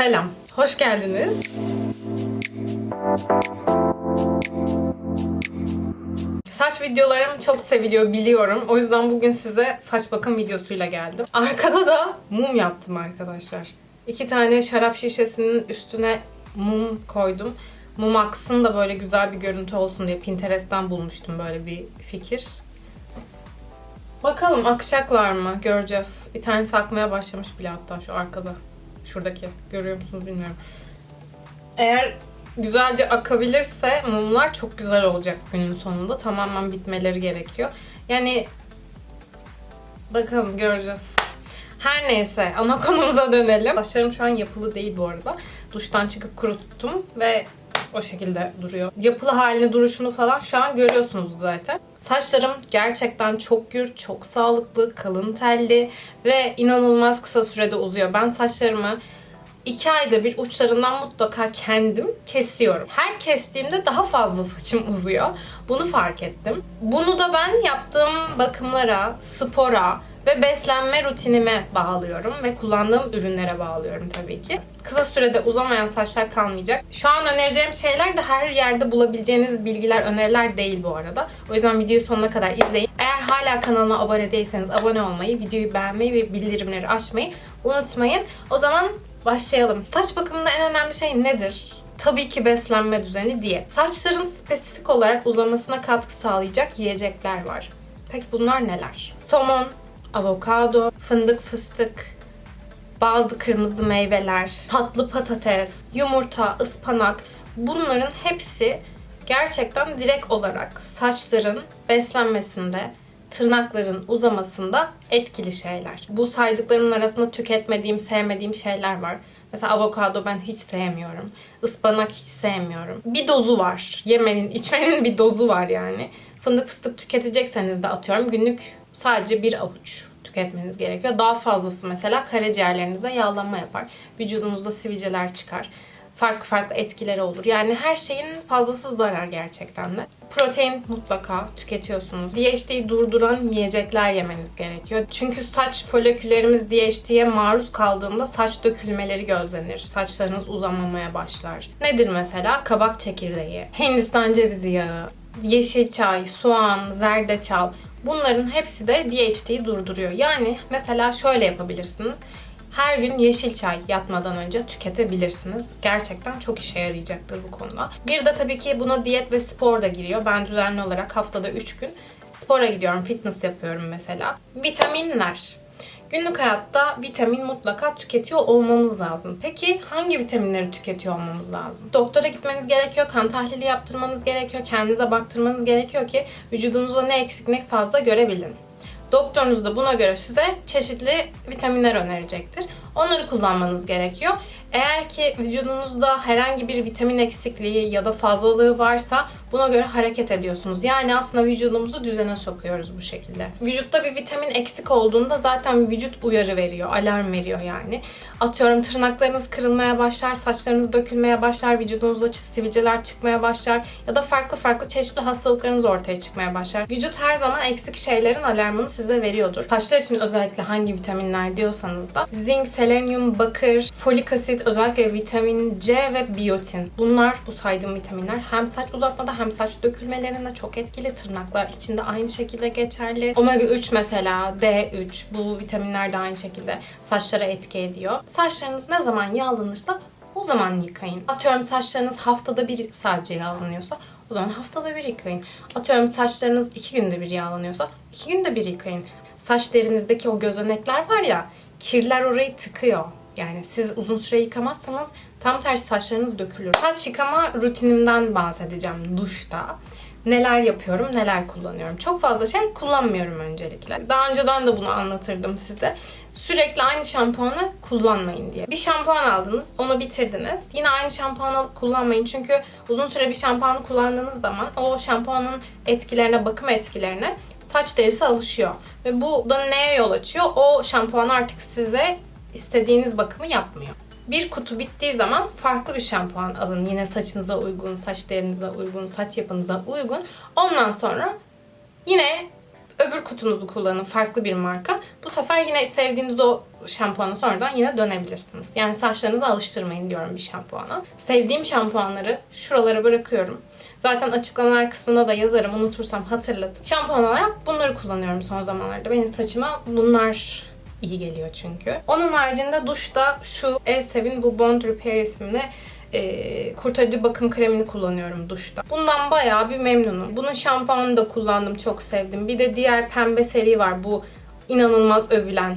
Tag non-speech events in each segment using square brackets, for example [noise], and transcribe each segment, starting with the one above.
Selam, hoş geldiniz. Saç videolarım çok seviliyor biliyorum. O yüzden bugün size saç bakım videosuyla geldim. Arkada da mum yaptım arkadaşlar. İki tane şarap şişesinin üstüne mum koydum. Mum aksın da böyle güzel bir görüntü olsun diye Pinterest'ten bulmuştum böyle bir fikir. Bakalım akacaklar mı? Göreceğiz. Bir tanesi akmaya başlamış bile hatta şu arkada. Şuradaki. Görüyor musunuz bilmiyorum. Eğer güzelce akabilirse mumlar çok güzel olacak günün sonunda. Tamamen bitmeleri gerekiyor. Yani bakalım göreceğiz. Her neyse ana [laughs] konumuza dönelim. Saçlarım şu an yapılı değil bu arada. Duştan çıkıp kuruttum ve o şekilde duruyor. Yapılı halini duruşunu falan şu an görüyorsunuz zaten. Saçlarım gerçekten çok gür, çok sağlıklı, kalın telli ve inanılmaz kısa sürede uzuyor. Ben saçlarımı iki ayda bir uçlarından mutlaka kendim kesiyorum. Her kestiğimde daha fazla saçım uzuyor. Bunu fark ettim. Bunu da ben yaptığım bakımlara, spora ve beslenme rutinime bağlıyorum ve kullandığım ürünlere bağlıyorum tabii ki. Kısa sürede uzamayan saçlar kalmayacak. Şu an önereceğim şeyler de her yerde bulabileceğiniz bilgiler, öneriler değil bu arada. O yüzden videoyu sonuna kadar izleyin. Eğer hala kanalıma abone değilseniz abone olmayı, videoyu beğenmeyi ve bildirimleri açmayı unutmayın. O zaman başlayalım. Saç bakımında en önemli şey nedir? Tabii ki beslenme düzeni diyet. Saçların spesifik olarak uzamasına katkı sağlayacak yiyecekler var. Peki bunlar neler? Somon, avokado, fındık, fıstık, bazı kırmızı meyveler, tatlı patates, yumurta, ıspanak bunların hepsi gerçekten direkt olarak saçların beslenmesinde, tırnakların uzamasında etkili şeyler. Bu saydıklarımın arasında tüketmediğim, sevmediğim şeyler var. Mesela avokado ben hiç sevmiyorum. Ispanak hiç sevmiyorum. Bir dozu var. Yemenin, içmenin bir dozu var yani. Fındık fıstık tüketecekseniz de atıyorum günlük sadece bir avuç tüketmeniz gerekiyor. Daha fazlası mesela karaciğerlerinizde yağlanma yapar. Vücudunuzda sivilceler çıkar. Farklı farklı etkileri olur. Yani her şeyin fazlası zarar gerçekten de. Protein mutlaka tüketiyorsunuz. DHT'yi durduran yiyecekler yemeniz gerekiyor. Çünkü saç foliküllerimiz DHT'ye maruz kaldığında saç dökülmeleri gözlenir. Saçlarınız uzamamaya başlar. Nedir mesela? Kabak çekirdeği, Hindistan cevizi yağı, yeşil çay, soğan, zerdeçal Bunların hepsi de DHT'yi durduruyor. Yani mesela şöyle yapabilirsiniz. Her gün yeşil çay yatmadan önce tüketebilirsiniz. Gerçekten çok işe yarayacaktır bu konuda. Bir de tabii ki buna diyet ve spor da giriyor. Ben düzenli olarak haftada 3 gün spora gidiyorum, fitness yapıyorum mesela. Vitaminler. Günlük hayatta vitamin mutlaka tüketiyor olmamız lazım. Peki hangi vitaminleri tüketiyor olmamız lazım? Doktora gitmeniz gerekiyor, kan tahlili yaptırmanız gerekiyor, kendinize baktırmanız gerekiyor ki vücudunuzda ne eksik ne fazla görebilin. Doktorunuz da buna göre size çeşitli vitaminler önerecektir. Onları kullanmanız gerekiyor. Eğer ki vücudunuzda herhangi bir vitamin eksikliği ya da fazlalığı varsa buna göre hareket ediyorsunuz. Yani aslında vücudumuzu düzene sokuyoruz bu şekilde. Vücutta bir vitamin eksik olduğunda zaten vücut uyarı veriyor, alarm veriyor yani. Atıyorum tırnaklarınız kırılmaya başlar, saçlarınız dökülmeye başlar, vücudunuzda sivilceler çıkmaya başlar ya da farklı farklı çeşitli hastalıklarınız ortaya çıkmaya başlar. Vücut her zaman eksik şeylerin alarmını size veriyordur. Saçlar için özellikle hangi vitaminler diyorsanız da zinc, selenyum, bakır, folik asit, özellikle vitamin C ve biyotin. Bunlar bu saydığım vitaminler hem saç uzatmada hem saç dökülmelerinde çok etkili. Tırnaklar içinde aynı şekilde geçerli. Omega 3 mesela D3 bu vitaminler de aynı şekilde saçlara etki ediyor. Saçlarınız ne zaman yağlanırsa o zaman yıkayın. Atıyorum saçlarınız haftada bir sadece yağlanıyorsa o zaman haftada bir yıkayın. Atıyorum saçlarınız iki günde bir yağlanıyorsa iki günde bir yıkayın. Saç derinizdeki o gözenekler var ya kirler orayı tıkıyor. Yani siz uzun süre yıkamazsanız tam tersi saçlarınız dökülür. Saç yıkama rutinimden bahsedeceğim duşta. Neler yapıyorum, neler kullanıyorum. Çok fazla şey kullanmıyorum öncelikle. Daha önceden de bunu anlatırdım size. Sürekli aynı şampuanı kullanmayın diye. Bir şampuan aldınız, onu bitirdiniz. Yine aynı şampuanı alıp kullanmayın. Çünkü uzun süre bir şampuanı kullandığınız zaman o şampuanın etkilerine, bakım etkilerine saç derisi alışıyor. Ve bu da neye yol açıyor? O şampuan artık size istediğiniz bakımı yapmıyor. Bir kutu bittiği zaman farklı bir şampuan alın. Yine saçınıza uygun, saç derinize uygun, saç yapınıza uygun. Ondan sonra yine Öbür kutunuzu kullanın farklı bir marka. Bu sefer yine sevdiğiniz o şampuana sonradan yine dönebilirsiniz. Yani saçlarınızı alıştırmayın diyorum bir şampuana. Sevdiğim şampuanları şuralara bırakıyorum. Zaten açıklamalar kısmına da yazarım. Unutursam hatırlatın. Şampuan olarak bunları kullanıyorum son zamanlarda. Benim saçıma bunlar iyi geliyor çünkü. Onun haricinde duşta şu Elsev'in bu Bond Repair isimli e, kurtarıcı bakım kremini kullanıyorum duşta. Bundan bayağı bir memnunum. Bunun şampuanını da kullandım. Çok sevdim. Bir de diğer pembe seri var. Bu inanılmaz övülen.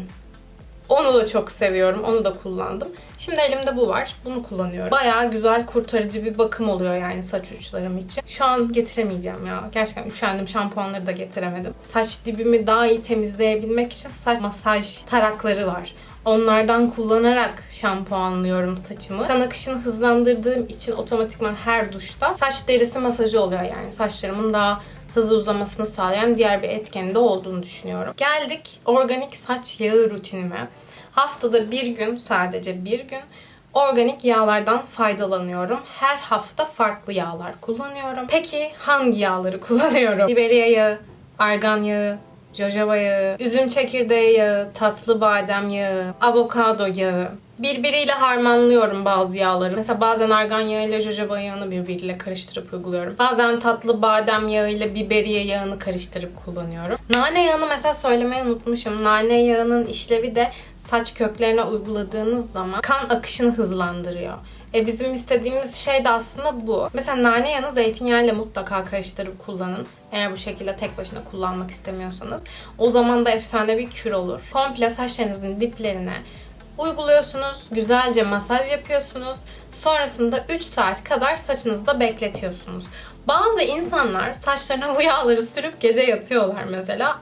Onu da çok seviyorum. Onu da kullandım. Şimdi elimde bu var. Bunu kullanıyorum. Bayağı güzel kurtarıcı bir bakım oluyor yani saç uçlarım için. Şu an getiremeyeceğim ya. Gerçekten üşendim. Şampuanları da getiremedim. Saç dibimi daha iyi temizleyebilmek için saç masaj tarakları var. Onlardan kullanarak şampuanlıyorum saçımı. Kan akışını hızlandırdığım için otomatikman her duşta saç derisi masajı oluyor yani. Saçlarımın daha hızlı uzamasını sağlayan diğer bir etkeni de olduğunu düşünüyorum. Geldik organik saç yağı rutinime. Haftada bir gün, sadece bir gün organik yağlardan faydalanıyorum. Her hafta farklı yağlar kullanıyorum. Peki hangi yağları [laughs] kullanıyorum? Biberiye yağı, argan yağı, jojoba yağı, üzüm çekirdeği yağı, tatlı badem yağı, avokado yağı. Birbiriyle harmanlıyorum bazı yağları. Mesela bazen argan yağı ile jojoba yağını birbiriyle karıştırıp uyguluyorum. Bazen tatlı badem yağı ile biberiye yağını karıştırıp kullanıyorum. Nane yağını mesela söylemeyi unutmuşum. Nane yağının işlevi de saç köklerine uyguladığınız zaman kan akışını hızlandırıyor. E bizim istediğimiz şey de aslında bu. Mesela nane yağını zeytinyağıyla mutlaka karıştırıp kullanın. Eğer bu şekilde tek başına kullanmak istemiyorsanız. O zaman da efsane bir kür olur. Komple saçlarınızın diplerine uyguluyorsunuz. Güzelce masaj yapıyorsunuz. Sonrasında 3 saat kadar saçınızda bekletiyorsunuz. Bazı insanlar saçlarına bu yağları sürüp gece yatıyorlar mesela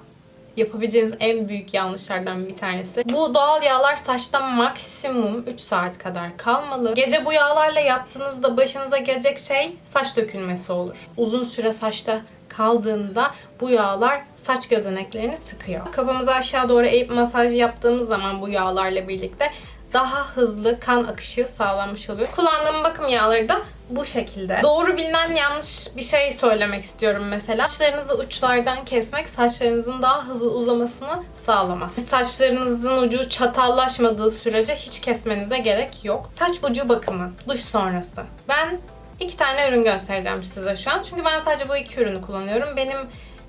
yapabileceğiniz en büyük yanlışlardan bir tanesi. Bu doğal yağlar saçta maksimum 3 saat kadar kalmalı. Gece bu yağlarla yattığınızda başınıza gelecek şey saç dökülmesi olur. Uzun süre saçta kaldığında bu yağlar saç gözeneklerini tıkıyor. Kafamızı aşağı doğru eğip masaj yaptığımız zaman bu yağlarla birlikte daha hızlı kan akışı sağlanmış oluyor. Kullandığım bakım yağları da bu şekilde. Doğru bilinen yanlış bir şey söylemek istiyorum mesela. Saçlarınızı uçlardan kesmek saçlarınızın daha hızlı uzamasını sağlamaz. Saçlarınızın ucu çatallaşmadığı sürece hiç kesmenize gerek yok. Saç ucu bakımı, duş sonrası. Ben iki tane ürün göstereceğim size şu an. Çünkü ben sadece bu iki ürünü kullanıyorum. Benim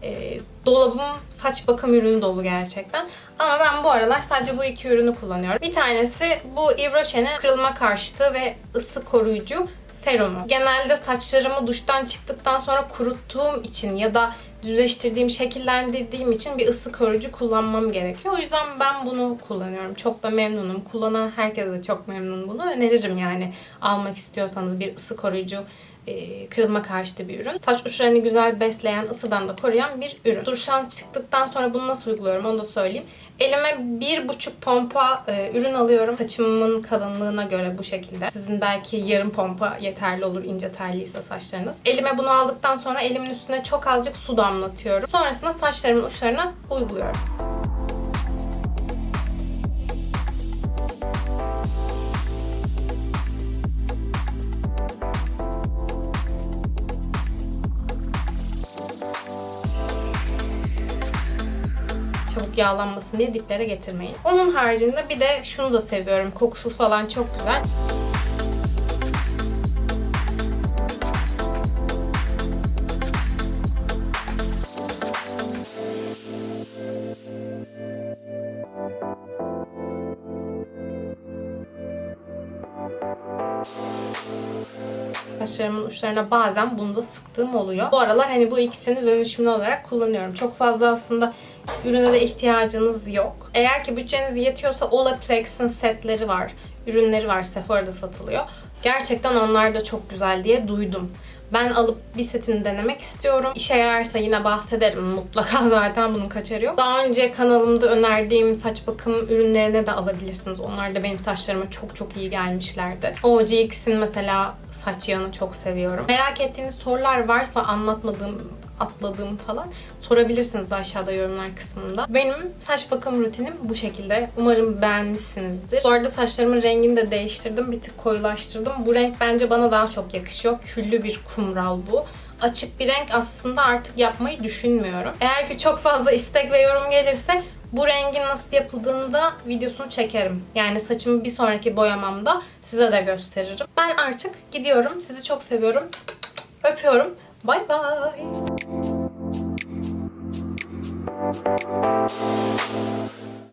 e, dolabım saç bakım ürünü dolu gerçekten. Ama ben bu aralar sadece bu iki ürünü kullanıyorum. Bir tanesi bu Yves Rocher'in kırılma karşıtı ve ısı koruyucu serumu. Genelde saçlarımı duştan çıktıktan sonra kuruttuğum için ya da düzleştirdiğim, şekillendirdiğim için bir ısı koruyucu kullanmam gerekiyor. O yüzden ben bunu kullanıyorum. Çok da memnunum. Kullanan herkese çok memnun bunu. Öneririm yani almak istiyorsanız bir ısı koruyucu e, kırılma karşıtı bir ürün. Saç uçlarını güzel besleyen, ısıdan da koruyan bir ürün. Duştan çıktıktan sonra bunu nasıl uyguluyorum onu da söyleyeyim. Elime bir buçuk pompa e, ürün alıyorum. Saçımın kalınlığına göre bu şekilde. Sizin belki yarım pompa yeterli olur ince terliyse saçlarınız. Elime bunu aldıktan sonra elimin üstüne çok azıcık su damlatıyorum. Sonrasında saçlarımın uçlarına uyguluyorum. Çabuk yağlanmasın diye diplere getirmeyin. Onun haricinde bir de şunu da seviyorum. Kokusu falan çok güzel. Saçlarımın uçlarına bazen bunu da sıktığım oluyor. Bu aralar hani bu ikisini dönüşümlü olarak kullanıyorum. Çok fazla aslında ürüne de ihtiyacınız yok. Eğer ki bütçeniz yetiyorsa Olaplex'in setleri var. Ürünleri var. Sephora'da satılıyor. Gerçekten onlar da çok güzel diye duydum. Ben alıp bir setini denemek istiyorum. İşe yararsa yine bahsederim. Mutlaka [laughs] zaten bunun kaçarı yok. Daha önce kanalımda önerdiğim saç bakım ürünlerine de alabilirsiniz. Onlar da benim saçlarıma çok çok iyi gelmişlerdi. OGX'in mesela saç yağını çok seviyorum. Merak ettiğiniz sorular varsa anlatmadığım atladığım falan sorabilirsiniz aşağıda yorumlar kısmında. Benim saç bakım rutinim bu şekilde. Umarım beğenmişsinizdir. Bu arada saçlarımın rengini de değiştirdim. Bir tık koyulaştırdım. Bu renk bence bana daha çok yakışıyor. Küllü bir kumral bu. açık bir renk aslında artık yapmayı düşünmüyorum. Eğer ki çok fazla istek ve yorum gelirse bu rengin nasıl yapıldığını da videosunu çekerim. Yani saçımı bir sonraki boyamamda size de gösteririm. Ben artık gidiyorum. Sizi çok seviyorum. Öpüyorum. Bye bye.